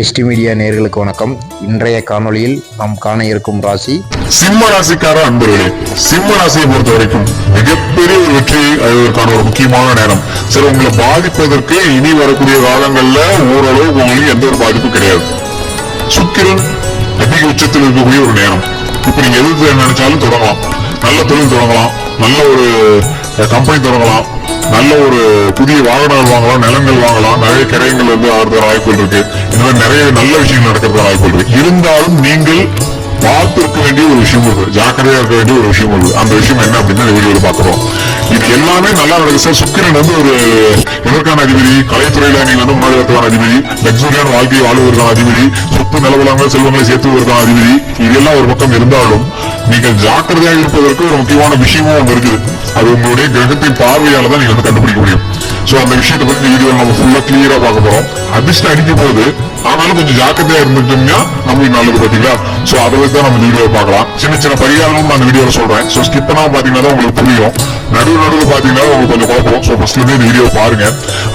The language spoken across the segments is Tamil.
எஸ்டி மீடியா நேர்களுக்கு வணக்கம். இன்றைய காணொளியில் நாம் காண இருக்கும் ராசி சிம்ம ராசிக்கார அன்பர்களே சிம்ம ராசியை பொறுத்த வரைக்கும் மிகப்பெரிய ஒரு வெற்றியை அடைவதற்கான ஒரு முக்கியமான நேரம். சரி உங்களை பாதிப்பதற்கு இனி வரக்கூடிய காலங்கள்ல ஓரளவு உங்களுக்கு எந்த ஒரு பாதிப்பும் கிடையாது. சுக்கிரன் அதிக உச்சத்தில் இருக்கக்கூடிய ஒரு நேரம். இப்ப நீங்க எது நினைச்சாலும் தொடங்கலாம். நல்ல தொழில் தொடங்கலாம். நல்ல ஒரு கம்பெனி தொடங்கலாம். நல்ல ஒரு புதிய வாகனங்கள் வாங்கலாம் நிலங்கள் வாங்கலாம். நிறைய கிரயங்கள் வந்து ஆறுதல் வாய்ப்புகள் இருக்கு. இந்த மாதிரி நிறைய நல்ல விஷயங்கள் நடக்கிறது வாய்ப்புகள் இருக்கு. இருந்தாலும் நீங்கள் பார்த்து இருக்க வேண்டிய ஒரு விஷயம் இருக்கு ஜாக்கிரதையா இருக்க வேண்டிய ஒரு விஷயம் இருக்கு அந்த விஷயம் என்ன அப்படின்னு இந்த பாக்குறோம் இது எல்லாமே நல்லா நடக்குது. சார் சுக்கிரன் வந்து ஒரு எதற்கான அதிபதி? கலைத்துறையில நீங்க வந்து முன்னாடி அதிபதி. லக்ஸுரியான வாழ்க்கையை வாழ்வதற்கான அதிபதி. சொத்து நிலவலாமல் செல்வங்களை சேர்த்து வருவதற்கான அதிபதி இதெல்லாம் ஒரு பக்கம் இருந்தாலும் நீங்கள் ஜாக்கிரதையாக இருப்பதற்கு ஒரு முக்கியமான விஷயமும் அங்க இருக்குது. அது உங்களுடைய கிரகத்தின் பார்வையால தான் நீங்க வந்து கண்டுபிடிக்க முடியும். சோ அந்த விஷயத்தை பத்தி வீடியோ நம்ம ஃபுல்லா கிளியரா பார்க்க போறோம். அதிர்ஷ்டம் அடிக்கும் போது ஆனாலும் கொஞ்சம் ஜாக்கிரதையா இருந்துட்டோம்னா நம்மளுக்கு நல்லது பாத்தீங்களா? சோ அதை வச்சு தான் நம்ம வீடியோ பார்க்கலாம். சின்ன சின்ன பரிகாரமும் நான் அந்த வீடியோல சொல்றேன். சோ ஸ்கிப் பண்ணாம பாத்தீங்கன்னா தான் உங்களுக்கு புரியும். நடுவு நடுவில் பாத்தீங்கன்னா உங்களுக்கு கொஞ்சம் குழப்பம். சோ ஃபர்ஸ்ட்ல இருந்து வீடியோ பாருங்க.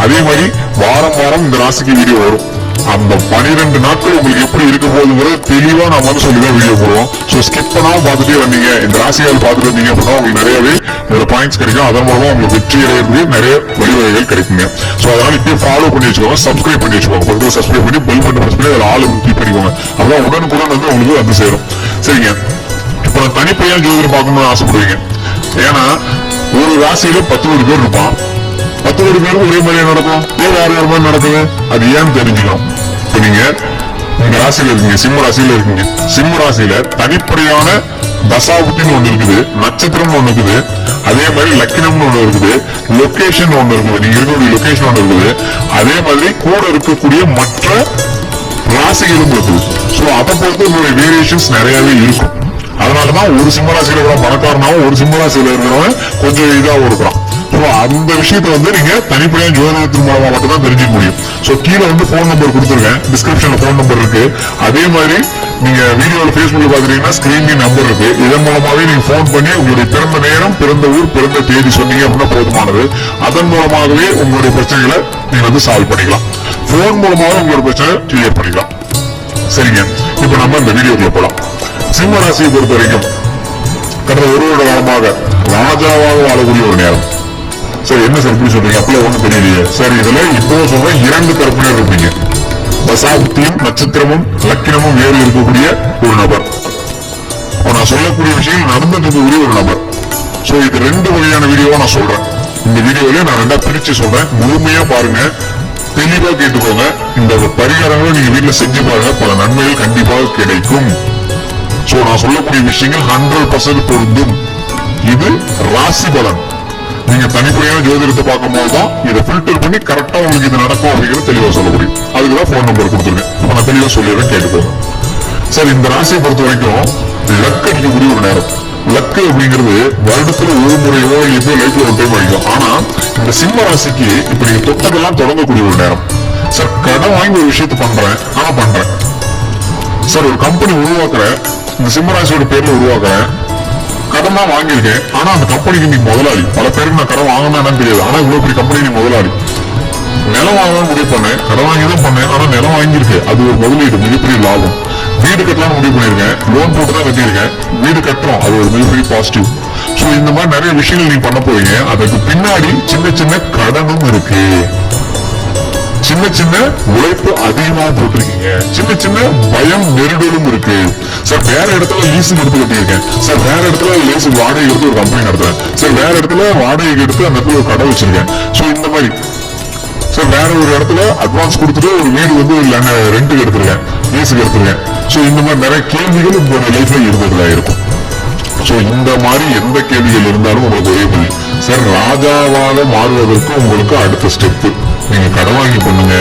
அதே மாதிரி வாரம் வாரம் இந்த ராசிக்கு வீடியோ வரும். அந்த பனிரெண்டு நாட்கள் உங்களுக்கு எப்படி இருக்க போகுதுங்கிறத தெளிவா நாம வந்து சொல்லிதான் வீடியோ போடுவோம். சோ ஸ்கிப் பண்ணாம பார்த்துட்டே வந்தீங்க. இந்த ராசிகள் பார்த்துட்டு வந்தீங்க அப்படின்னா உங்களுக்கு நிறையவே இதுல பாயிண்ட்ஸ் கிடைக்கும். அதன் மூலமா உங்களுக்கு வெற்றி அடையிறது நிறைய வழிவகைகள் கிடைக்குங்க. சோ அதனால இப்பயே ஃபாலோ பண்ணி வச்சுக்கோங்க. சப்ஸ்கிரைப் பண்ணி வச்சுக்கோங்க. பக்கத்துல சப்ஸ்கிரைப் பண்ணி பெல் பட்டன் பிரஸ் பண்ணி அதில் ஆளு முக்கிய பண்ணிக்கோங்க அப்புறம் உடனுக்குடன் வந்து உங்களுக்கு வந்து சேரும். சரிங்க. இப்ப நான் தனிப்பையா ஜோதிடம் பார்க்கணும்னு ஆசைப்படுவீங்க. ஏன்னா ஒரு ராசியில பத்து கோடி பேர் இருப்பான். பத்து கோடி பேருக்கு ஒரே மாதிரியா நடக்கும். ஏன் வேற வேற மாதிரி நடக்குது? அது ஏன்னு தெரிஞ்சுக்கலாம். இப்போ நீங்க இந்த ராசியில இருக்கீங்க சிம்ம ராசியில இருக்கீங்க. சிம்ம ராசியில தனிப்படையான தசாபுத்தின்னு ஒண்ணு இருக்குது நட்சத்திரம் ஒண்ணு இருக்குது. அதே மாதிரி லக்கினம்னு ஒண்ணு இருக்குது லொகேஷன் ஒண்ணு இருக்குது. நீங்க இருக்கக்கூடிய லொகேஷன் ஒண்ணு இருக்குது. அதே மாதிரி கூட இருக்கக்கூடிய மற்ற ராசிகளும் இருக்குது. சோ அதை பொறுத்து உங்களுடைய வேரியேஷன்ஸ் நிறையவே இருக்கும். அதனாலதான் ஒரு சிம்மராசியில இருக்கிற பணக்காரனாவும் ஒரு சிம்மராசியில இருக்கிறவன் கொஞ்சம் இதாகவும் இருக்கிறான் ஸோ அந்த விஷயத்தை வந்து நீங்க தனிப்படையா ஜோதிடத்தின் மூலமா மட்டும் தான் தெரிஞ்சுக்க முடியும். ஸோ கீழே வந்து ஃபோன் நம்பர் கொடுத்துருக்கேன் டிஸ்கிரிப்ஷன்ல ஃபோன் நம்பர் இருக்கு. அதே மாதிரி நீங்க வீடியோல ஃபேஸ்புக்ல பாக்குறீங்கன்னா ஸ்கிரீன்லயும் நம்பர் இருக்கு. இதன் மூலமாவே நீங்க ஃபோன் பண்ணி உங்களுடைய பிறந்த நேரம் பிறந்த ஊர் பிறந்த தேதி சொன்னீங்க அப்படின்னா போதுமானது. அதன் மூலமாகவே உங்களுடைய பிரச்சனைகளை நீங்க வந்து சால்வ் பண்ணிக்கலாம். ஃபோன் மூலமாவே உங்களோட பிரச்சனை கிளியர் பண்ணிக்கலாம். சரிங்க. இப்ப நம்ம இந்த வீடியோக்குள்ள போலாம். சிம்ம ராசியை பொறுத்த வரைக்கும் கடந்த ஒரு வருட காலமாக ராஜாவாக வாழக்கூடிய ஒரு நேரம். சரி என்ன சார் இப்படி சொல்றீங்க? அப்பல ஒண்ணும் தெரியலையே சரி இதுல இப்போ சொல்றேன் இரண்டு தரப்பினர் இருப்பீங்க. தசாப்தியும் நட்சத்திரமும் லக்கினமும் வேறு இருக்கக்கூடிய ஒரு நபர். நான் சொல்லக்கூடிய விஷயங்கள் நடந்துட்டு இருக்கக்கூடிய ஒரு நபர். சோ இது ரெண்டு வகையான வீடியோவா நான் சொல்றேன். இந்த வீடியோல நான் ரெண்டா பிரிச்சு சொல்றேன். முழுமையா பாருங்க. தெளிவா கேட்டுக்கோங்க. இந்த பரிகாரங்களை நீங்க வீட்டுல செஞ்சு பாருங்க. பல நன்மைகள் கண்டிப்பாக கிடைக்கும். சோ நான் சொல்லக்கூடிய விஷயங்கள் ஹண்ட்ரட் பர்சன்ட் பொருந்தும். இது ராசி பலன். நீங்க தனிப்படையான ஜோதிடத்தை பார்க்கும்போது தான் இதை ஃபில்டர் பண்ணி கரெக்டா உங்களுக்கு இது நடக்கும் அப்படிங்கிறத தெளிவா சொல்ல முடியும். அதுக்குதான் போன் நம்பர் கொடுத்துருக்கேன். இப்ப நான் தெளிவா சொல்லிடுறேன் கேட்டுக்கோங்க. சார் இந்த ராசியை பொறுத்த வரைக்கும் லக் அடிக்கக்கூடிய ஒரு நேரம். லக்கு அப்படிங்கிறது வருடத்துல ஒரு முறையோ எப்போ லைஃப்ல ஒரு டைம் அடிக்கும். ஆனா இந்த சிம்ம ராசிக்கு இப்ப நீங்க தொட்டதெல்லாம் தொடங்கக்கூடிய ஒரு நேரம். சார் கடன் வாங்கி ஒரு விஷயத்த பண்றேன். ஆனா பண்றேன். சார் ஒரு கம்பெனி உருவாக்குறேன். இந்த சிம்மராசியோட பேர்ல உருவாக்குறேன். கடன் தான் வாங்கியிருக்கேன். ஆனா அந்த கம்பெனிக்கு நீ முதலாளி. பல பேருக்கு நான் கடன் வாங்கினா என்னன்னு தெரியாது. ஆனா இவ்வளவு பெரிய கம்பெனி நீ முதலாளி. நிலம் வாங்க முடிவு பண்ணேன். கடன் வாங்கி தான் பண்ணேன். ஆனா நிலம் வாங்கியிருக்கு அது ஒரு முதலீடு மிகப்பெரிய லாபம். வீடு கட்டலாம் முடிவு பண்ணிருக்கேன் லோன் போட்டு தான் கட்டியிருக்கேன். வீடு கட்டுறோம். அது ஒரு மிகப்பெரிய பாசிட்டிவ் சோ இந்த மாதிரி நிறைய விஷயங்கள் நீ பண்ண போறீங்க. அதுக்கு பின்னாடி சின்ன சின்ன கடனும் இருக்கு. சின்ன சின்ன உழைப்பு அதிகமா போட்டிருக்கீங்க. சின்ன சின்ன பயம் நெருடலும் இருக்கு. சார் வேற இடத்துல லீஸுக்கு எடுத்து கட்டியிருக்கேன். சார் வேற இடத்துல லீஸ் வாடகை எடுத்து ஒரு கம்பெனி நடத்துறேன். சார் வேற இடத்துல வாடகை எடுத்து அந்த இடத்துல ஒரு கடை வச்சிருக்கேன். ஸோ இந்த மாதிரி. சார் வேற ஒரு இடத்துல அட்வான்ஸ் கொடுத்துட்டு ஒரு வீடு வந்து ரெண்டுக்கு எடுத்திருக்கேன். லீஸுக்கு எடுத்திருக்கேன். சோ இந்த மாதிரி நிறைய கேள்விகள் உங்களோட லைஃப்ல இருந்ததுல இருக்கும். சோ இந்த மாதிரி எந்த கேள்விகள் இருந்தாலும் உங்களுக்கு ஒரே பதில். சார் ராஜாவாக மாறுவதற்கு உங்களுக்கு அடுத்த ஸ்டெப்பு நீங்க கடன் வாங்கி பண்ணுங்க.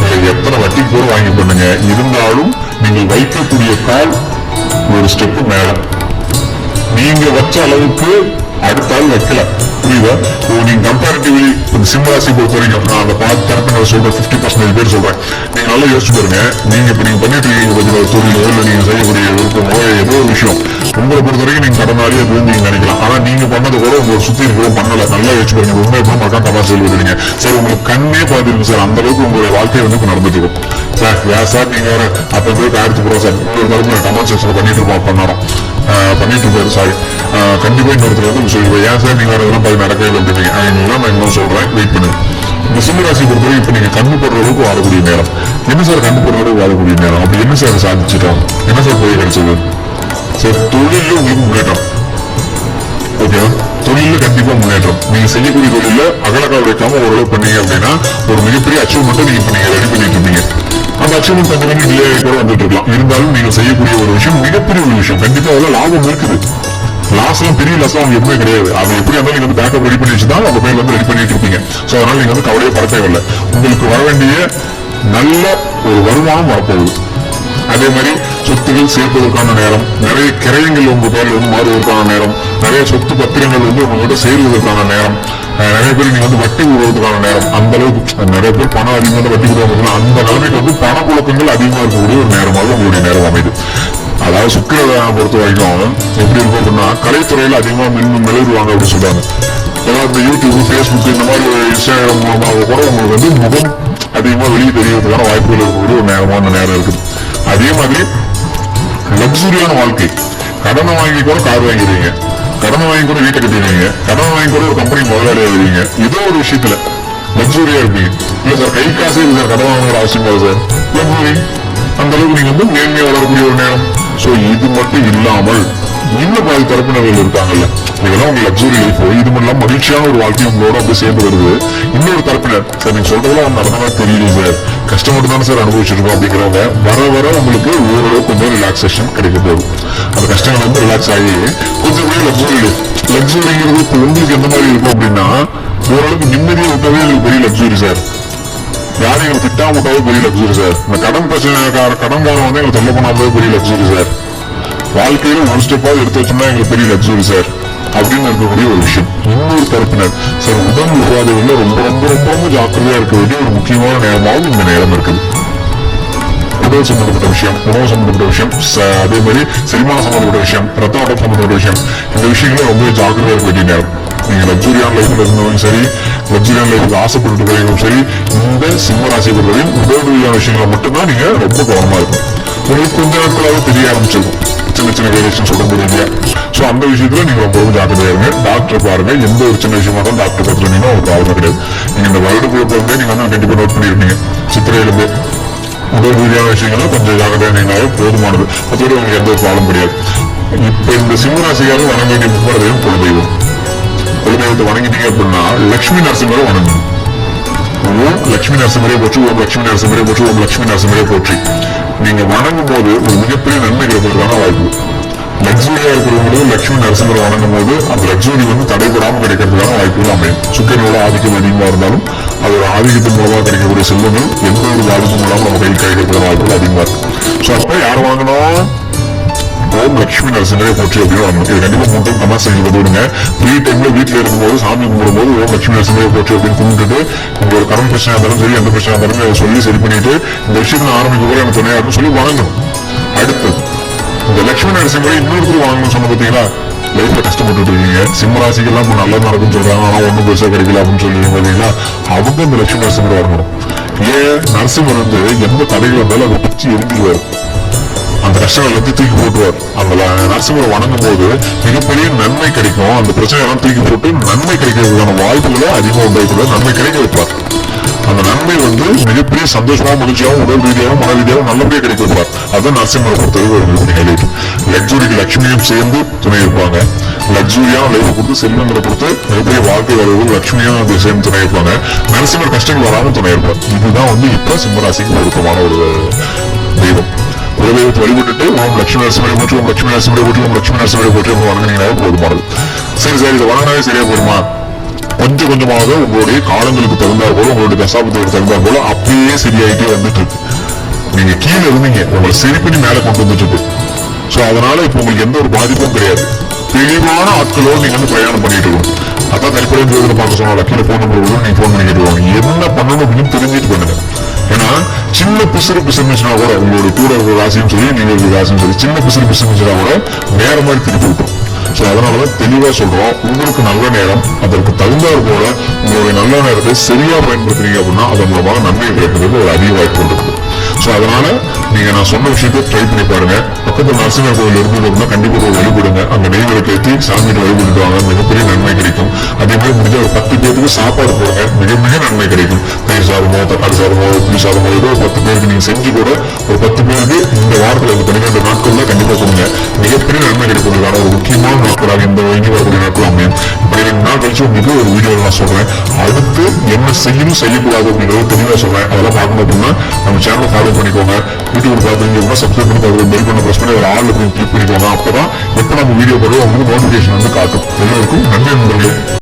நீங்க எத்தனை வட்டி கூட வாங்கி பண்ணுங்க. இருந்தாலும் நீங்கள் வைக்கக்கூடிய கால் ஒரு ஸ்டெப் மேல. நீங்க வச்ச அளவுக்கு அடுத்த ஆள் வைக்கல. புரியுதா? நீங்க கம்பேரிட்டிவ்லி இந்த சிம்மராசி பொறுத்த வரைக்கும் நான் அந்த பாத்து தரப்பினர் சொல்றேன் ஃபிஃப்டி பர்சன்டேஜ் பேர் சொல்றேன். நீங்க நல்லா யோசிச்சு பாருங்க. நீங்க இப்ப நீங்க பண்ணிட்டு இருக்கீங்க பார்த்தீங்களா தொழிலோ இல்ல நீங்க செய்யக்கூடிய விருப்பமோ ஏதோ ஒரு விஷயம். உங்களை பொறுத்த வரைக்கும் நீங்க கடனாளியே அது நீங்க நினைக்கலாம். ஆனா நீங்க பண்ணது கூட உங்களை சுத்தி இருக்கிறவங்க பண்ணல. நல்லா யோசிச்சு பாருங்க. உண்மை பண்ண மக்கா தமாசையில் வருவீங்க சார் உங்களுக்கு கண்ணே பார்த்துருக்கு சார் அந்த அளவுக்கு உங்களுடைய வாழ்க்கை வந்து இப்ப நடந்துட்டு இருக்கும் சார் யா சார் நீங்க வேற அப்ப போய் ஆயிரத்தி போறோம் சார் இன்னொரு தரப்பு கமெண்ட் செக்ஷன்ல பண்ணிட்டு இருப்போம் பண்ணாரோம் பண்ணிட்டு இருக்காரு. சாரி கண்டிப்பா இன்னொருத்தர் வந்து சொல்லி ஏன் சார் நீங்க வேற பார்த்து நடக்கவே இல்லை அதனால நான் இன்னும் சொல்றேன். வெயிட் பண்ணுங்க இந்த சிம்மராசி பொறுத்தவரை இப்ப நீங்க கண்ணு போடுற அளவுக்கு வாழக்கூடிய நேரம். என்ன சார் கண்ணு போடுற அளவுக்கு வாழக்கூடிய நேரம்? அப்படி என்ன சார் சாதிச்சிட்டோம்? என்ன சார் போய் கிடைச்சது? சார் தொழில உங்களுக்கு முன்னேற்றம். ஓகேவா தொழில கண்டிப்பா முன்னேற்றம். நீங்க செய்யக்கூடிய தொழிலில் அகலக்கால் வைக்காம ஓரளவு பண்ணீங்க அப்படின்னா ஒரு மிகப்பெரிய அச்சீவ்மெண்ட்டை நீங்கள் இப்போ நீங்க ரெடி பண்ணிட்டு இருப்பீங்க. அந்த அச்சீவ்மெண்ட் கொஞ்சம் கொஞ்சம் டிலே கூட வந்துட்டு இருக்கலாம். இருந்தாலும் நீங்க செய்யக்கூடிய ஒரு விஷயம் மிகப்பெரிய ஒரு விஷயம். கண்டிப்பா அதுல லாபம் இருக்குது. லாஸ் எல்லாம் பெரிய லாஸ் அவங்க எப்பவுமே கிடையாது. அது எப்படி இருந்தாலும் நீங்க வந்து பேக்கப் ரெடி பண்ணி வச்சுதான் உங்க பேர்ல வந்து ரெடி பண்ணிட்டு இருப்பீங்க. சோ அதனால நீங்க வந்து கவலையே பட தேவையில்லை. உங்களுக்கு வர வேண்டிய நல்ல ஒரு வருமானம் வரப்போகுது. அதே மாதிரி சொத்துகள் சேர்ப்பதற்கான நேரம் நிறைய கிரயங்கள் உங்க பேர்ல வந்து மாறுவதற்கான நேரம் நிறைய சொத்து பத்திரங்கள் வந்து உங்ககிட்ட சேருவதற்கான நேரம் நிறைய பேர் நீங்க வந்து வட்டி விடுவதற்கான நேரம் அந்த அளவுக்கு நிறைய பேர் பணம் அதிகமாக வட்டி விடுவாங்க அந்த நிலைமைக்கு வந்து பண புழக்கங்கள் அதிகமா இருக்கக்கூடிய ஒரு நேரமாக உங்களுடைய நேரம் அமைது அதாவது சுக்கிரதான பொறுத்த வரைக்கும் எப்படி இருக்கும் அப்படின்னா கலைத்துறையில அதிகமா மின் மிளகுவாங்க அப்படின்னு சொல்றாங்க. ஏன்னா இந்த யூடியூப் ஃபேஸ்புக் இந்த மாதிரி இன்ஸ்டாகிராம் மூலமாக கூட உங்களுக்கு வந்து முகம் அதிகமா வெளியே தெரியறதுக்கான வாய்ப்புகள் இருக்கக்கூடிய ஒரு நேரமான நேரம் இருக்குது. அதே மாதிரி லக்ஸுரியான வாழ்க்கை. கடனை வாங்கி கூட கார் வாங்கிடுவீங்க கடன் வாங்கி கூட வீட்டை கட்டிடுவீங்க. கடன் வாங்கி கூட ஒரு கம்பெனி முதலாளி ஆகிடுவீங்க ஏதோ ஒரு விஷயத்துல. லக்ஸூரியா இருப்பீங்க இல்ல சார் கை காசே இல்லை சார் கடன் வாங்குற அவசியம் இல்லை சார் லக்ஸூரி அந்த அளவுக்கு நீங்க வந்து மேன்மையா வளரக்கூடிய ஒரு நேரம். சோ இது மட்டும் இல்லாமல் இன்னும் பாதி தரப்பினர்கள் இருக்காங்கல்ல இதெல்லாம் உங்க லக்ஸுரி லைஃப் இது மட்டும் மகிழ்ச்சியான ஒரு வாழ்க்கை உங்களோட அப்படியே சேர்ந்து வருது. இன்னொரு தரப்பினர் சார் நீங்க சொல்றதெல்லாம் அவங்க நடந்ததா தெரியல சார். கஷ்டப்பட்டு தானே சார் அனுபவிச்சிருக்கோம் அப்படிங்கிறவங்க வர வர உங்களுக்கு ஓரளவு கொஞ்சம் ரிலாக்ஸேஷன் கிடைக்க போகுது அந்த கஷ்டங்கள் வந்து ரிலாக்ஸ் ஆகி கொஞ்சம் கூட லக்ஸுரி லைஃப் லக்ஸுரிங்கிறது இப்போ உங்களுக்கு எந்த மாதிரி இருக்கும் அப்படின்னா ஓரளவுக்கு நிம்மதியை விட்டவே எனக்கு பெரிய லக்ஸுரி சார். யாரும் எங்களுக்கு திட்டாம விட்டாவே பெரிய லக்ஸுரி சார். இந்த கடன் பிரச்சனை கடன்காரன் வந்து எங்களை தொல்லை பண்ணாதது பெரிய லக்ஸுரி சார். வாழ்க்கையில ஒரு ஸ்டெப்பாவது எடுத்து வச்சோம்னா எங்களுக்கு பெரிய லக்ஸுரி சார். அப்படின்னு இருக்கக்கூடிய ஒரு விஷயம். இன்னொரு தரப்பினர் சார் உடல் உபாதைகள்ல ரொம்ப ரொம்ப ரொம்ப ரொம்ப ஜாக்கிரதையா இருக்க வேண்டிய ஒரு முக்கியமான நேரமாகவும் இந்த நேரம் இருக்குது. உடல் சம்பந்தப்பட்ட விஷயம் உணவு சம்பந்தப்பட்ட விஷயம் அதே மாதிரி செரிமான சம்பந்தப்பட்ட விஷயம் ரத்த ஓட்டம் சம்பந்தப்பட்ட விஷயம் இந்த விஷயங்கள ரொம்ப ஜாக்கிரதையா இருக்க வேண்டிய நேரம். நீங்க லக்ஸுரியான லைஃப்ல இருந்தவங்க சரி லக்ஸுரியான லைஃப்ல ஆசைப்பட்டு இருக்கிறவங்களும் சரி இந்த சிம்ம ராசி பொறுத்தவரையும் உடல் ரீதியான விஷயங்களை மட்டும்தான் நீங்க ரொம்ப கவனமா இருக்கும் உங்களுக்கு கொஞ்ச நாட்களாக தெரிய ஆரம்பிச்சிருக்கும். சின்ன சின்ன வேரியேஷன் உடம்பு ரீதியா சோ அந்த விஷயத்துல நீங்க ரொம்ப ரொம்ப ஜாக்கிரதையா இருங்க. டாக்டர் பாருங்க. எந்த ஒரு சின்ன விஷயமா இருந்தாலும் டாக்டர் பார்த்துருந்தீங்கன்னா ஒரு ப்ராப்ளம் கிடையாது. நீங்க இந்த வருடக்குள்ள இருந்தே நீங்க வந்து கண்டிப்பா நோட் பண்ணிருப்பீங்க. சித்திரையிலிருந்து உடல் ரீதியான விஷயங்கள்ல கொஞ்சம் ஜாக்கிரதையா இருந்தீங்கன்னாவே போதுமானது. மற்றபடி உங்களுக்கு எந்த ஒரு ப்ராப்ளம் கிடையாது. இப்ப இந்த சிம்மராசிக்காக வணங்க வேண்டிய முக்கிய தெய்வம். குலதெய்வம் குலதெய்வத்தை வணங்கிட்டீங்க அப்படின்னா லட்சுமி நரசிம்மரை வணங்கணும் லட்சுமி நரசிம்மரே போற்றி. ஓம் லட்சுமி நரசிம்மரே போற்றி. ஓம் லட்சுமி நரசிம்மரே போற்றி. நீங்க வணங்கும் போது ஒரு மிகப்பெரிய நன்மை கிடைப்பதற்கான வாய்ப்பு. லக்ஸுரியா இருக்கிறவங்களுக்கு லட்சுமி நரசிம்மரை வணங்கும் போது அந்த லக்ஸுரி வந்து தடைபடாமல் கிடைக்கிறதுக்கான வாய்ப்புகள் அமையும். சுக்கரனோட ஆதிக்கம் அதிகமா இருந்தாலும் அது ஒரு ஆதிக்கத்தின் மூலமாக கிடைக்கக்கூடிய செல்வங்கள் எந்த ஒரு பாதிப்பும் இல்லாமல் நம்ம கையில் கிடைக்கிறதுக்கான வாய்ப்புகள் அதிகமா இருக்கும் ஸோ அப்ப யார் வாங்கினோம் ஓம் லட்சுமி நரசிம்மரே போற்றி அப்படின்னு வரணும் இது கண்டிப்பா மூணு கமெண்ட் செஞ்சு விடுங்க ஃப்ரீ டைம்ல வீட்டுல இருக்கும்போது சாமி கும்பிடும்போது ஓம் லட்சுமி நரசிம்மரே போற்றி அப்படின்னு கும்பிட்டுட்டு உங்களோட கடன் பிரச்சனை இருந்தாலும் சரி எந்த பிரச்சனை இருந்தாலும் அதை சொல்லி சரி பண்ணிட்டு இந்த விஷயத்தை ஆரம்பிக்கும் போது கூட எனக்கு துணையா இருக்கும் சொல்லி வாங்கணும். அடுத்து இந்த லட்சுமி நரசிம்மரை இன்னொருத்தர் வாங்கணும்னு சொன்ன பாத்தீங்களா லைஃப்ல கஷ்டப்பட்டு இருக்கீங்க. சிம்மராசிக்கெல்லாம் இப்போ நல்லா நடக்கும்னு சொல்றாங்க. ஆனா ஒண்ணும் பெருசா கிடைக்கல அப்படின்னு சொல்லி பாத்தீங்களா அவங்க இந்த லட்சுமி நரசிம்மரை வரணும் ஏன்? நரசிம்மர் வந்து எந்த தடைகள் வந்தாலும் அதை பிச்சு எரிஞ்சிருவாரு பிரச்சனை எல்லாத்தையும் தூக்கி போட்டுவார் அந்த நரசிம்மரை வணங்கும் போது மிகப்பெரிய நன்மை கிடைக்கும். அந்த பிரச்சனை எல்லாம் தூக்கி போட்டு நன்மை கிடைக்கிறதுக்கான வாய்ப்புகளை அதிகமாக உண்டாக்கி நன்மை கிடைக்க வைப்பார். அந்த நன்மை வந்து மிகப்பெரிய சந்தோஷமா மகிழ்ச்சியாகவும் உடல் ரீதியாகவும் மன ரீதியாகவும் நல்லபடியாக கிடைக்க வைப்பார். அதுதான் நரசிம்மரை பொறுத்தவரை ஒரு ஹைலைட் லக்ஸுரிக்கு லட்சுமியும் சேர்ந்து துணை இருப்பாங்க. லக்ஸூரியான லைஃப் கொடுத்து செல்வங்களை கொடுத்து மிகப்பெரிய வாழ்க்கை வாழ்வு லட்சுமியும் அது சேர்ந்து துணை இருப்பாங்க. நரசிம்மர் கஷ்டங்கள் வராமல் துணை இருப்பார். இதுதான் வந்து இப்ப சிம்மராசிக்கு பொருத்தமான ஒரு தெய்வம். குலதெய்வத்தை வழிபட்டுட்டு ஓம் லட்சுமி நரசிம்மரை போட்டு ஓம் லட்சுமி நரசிம்மரை போட்டு ஓம் லட்சுமி நரசிம்மரை போட்டு வணங்கினீங்கனாவே போதுமானது. சரி சரி இதை வணங்கினாவே சரியா போருமா கொஞ்சம் கொஞ்சமாக உங்களுடைய காலங்களுக்கு தகுந்தாற் போல உங்களுடைய தசாபத்துக்கு தகுந்தாற் போல அப்படியே சரியாயிட்டே வந்துட்டு இருக்கு நீங்க கீழே இருந்தீங்க உங்களை சரி பண்ணி மேல கொண்டு வந்துட்டு இருக்கு சோ அதனால இப்ப உங்களுக்கு எந்த ஒரு பாதிப்பும் கிடையாது. தெளிவான ஆட்களோடு நீங்க வந்து பிரயாணம் பண்ணிட்டு இருக்கணும். அதான் தனிப்படையும் பார்க்க சொன்னால கீழே போன் நம்பர் நீங்க போன் பண்ணி கேட்டுவாங்க என்ன பண்ணணும் அப்படின்னு தெரிஞ்சுட்டு பண்ணுங்க. ஏன்னா சின்ன பிசுறு பிசுறுச்சுனா கூட உங்களுடைய கூட இருக்கிற ராசின்னு சொல்லி நீங்க இருக்கிற ராசின்னு சொல்லி சின்ன பிசுறு பிசுறுச்சுனா கூட வேற மாதிரி திருப்பி விட்டுரும். ஸோ அதனாலதான் தெளிவா சொல்றோம் உங்களுக்கு நல்ல நேரம் அதற்கு தகுந்தாறு போல உங்களுடைய நல்ல நேரத்தை சரியா பயன்படுத்துறீங்க அப்படின்னா அதன் மூலமாக நன்மை கிடைக்கிறதுக்கு ஒரு அதிக வாய்ப்பு இருக்குது ஸோ அதனால நீங்க நான் சொன்ன விஷயத்தை ட்ரை பண்ணி பாருங்க. பக்கத்துல நரசிம்மர் கோவில் இருந்து அப்படின்னா கண்டிப்பா போய் வழிபடுங்க. அங்க நெய்விளக்கு ஏற்றி சாமிகிட்ட வழிபட்டு வாங்க. மிகப்பெரிய நன்மை கிடைக்கும். அதே மாதிரி முடிஞ்ச ஒரு பத்து பேருக்கு சாப்பாடு போடுங்க. மிக மிக நன்மை கிடைக்கும். தயிர் சாதமோ தக்காளி சாதமோ புளி சாதமோ ஏதோ ஒரு பத்து பேருக்கு நீங்க செஞ்சு கூட ஒரு பத்து பேருக்கு இந்த வாரத்துல இந்த பன்னிரெண்டு நாட்கள்ல கண்டிப்பா கொடுங்க மிகப்பெரிய நன்மை கிடைப்பதற்கான ஒரு முக்கியமான நாட்களாக இந்த இனி வரக்கூடிய நாட்கள் அமையும் இப்படி நாள் கழிச்சு உங்களுக்கு ஒரு வீடியோ நான் சொல்றேன். அடுத்து என்ன செய்யணும் செய்யக்கூடாது அப்படின்றத தெளிவாக சொல்றேன். அதெல்லாம் பார்க்கணும் அப்படின்னா நம்ம சேனலை ஃபாலோ பண்ணிக்கோங்க. யூடியூப் பார்த்துங்க சப்ஸ்கிரைப் பண்ணி பார்த்து பெல் பண்ண ப்ரெஸ் பண்ணி ஒரு ஆள் கிளிக் பண்ணிக்கோங்க. அப்பதான் எப்போ நம்ம வீடியோ போடுறோம் உங்களுக்கு நோட்டிஃபிகேஷன் வந்து காட்டும். எல்லோருக்கும் நன்றி நண்பர்களே.